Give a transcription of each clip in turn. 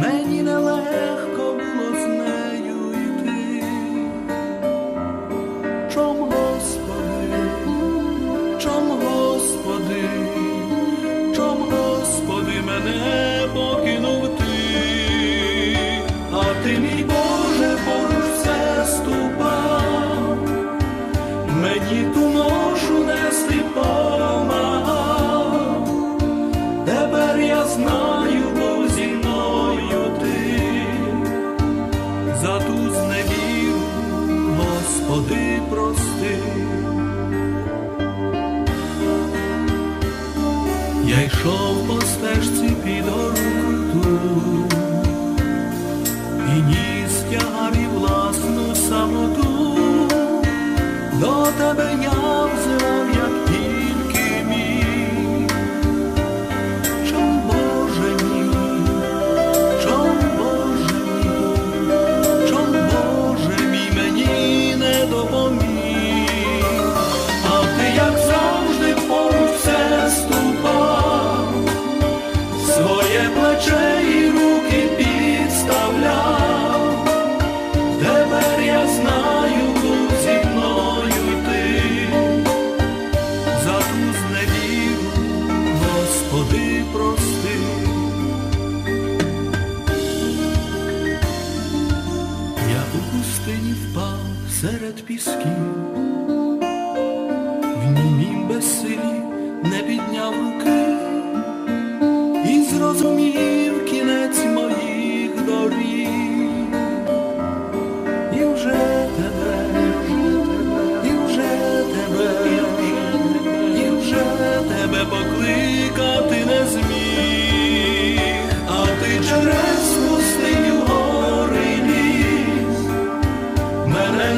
мені нелегко було з нею йти. Чом, Господи, чом, Господи, чом, Господи, мене покинув ти, а ти, мій Боже, поруч все ступав, мені ту Господи, прости. Я йшов по стежці під гору і ніс тягав і власну самоту, до тебе я Господи, прости. Я у пустині впав серед пісків, в німім безсилі не підняв руки і зрозумів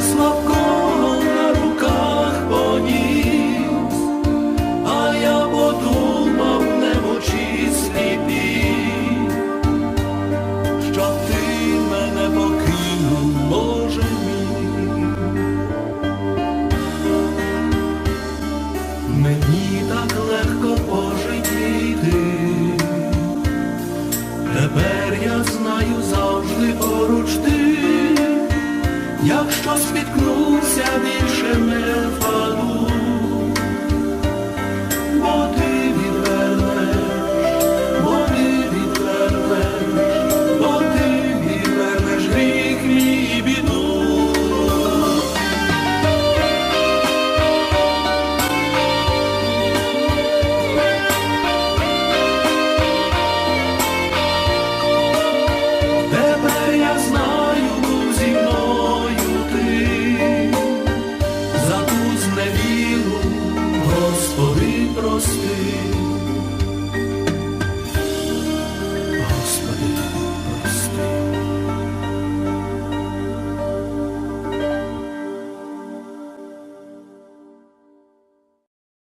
мене якщо спіткнуся, більше не впаду,